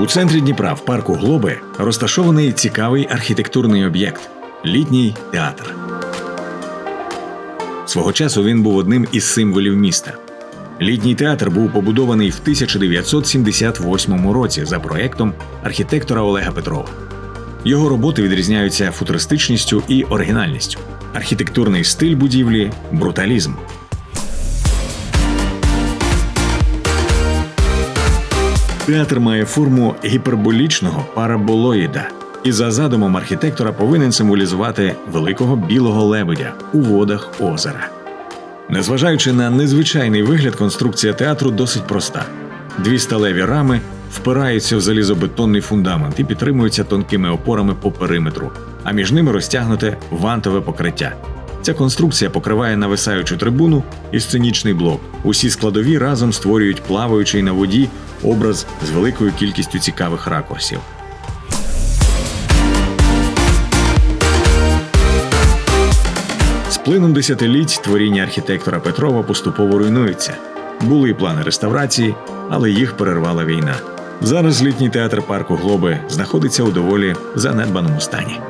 У центрі Дніпра в парку Глоби розташований цікавий архітектурний об'єкт літній театр. Свого часу він був одним із символів міста. Літній театр був побудований в 1978 році за проектом архітектора Олега Петрова. Його роботи відрізняються футуристичністю і оригінальністю. Архітектурний стиль будівлі бруталізм. Театр має форму гіперболічного параболоїда, і за задумом архітектора повинен символізувати великого білого лебедя у водах озера. Незважаючи на незвичайний вигляд, конструкція театру досить проста: дві сталеві рами впираються в залізобетонний фундамент і підтримуються тонкими опорами по периметру, а між ними розтягнуте вантове покриття. Ця конструкція покриває нависаючу трибуну і сценічний блок. Усі складові разом створюють плаваючий на воді образ з великою кількістю цікавих ракурсів. З плином десятиліть творіння архітектора Петрова поступово руйнується. Були й плани реставрації, але їх перервала війна. Зараз літній театр парку Глоби знаходиться у доволі занедбаному стані.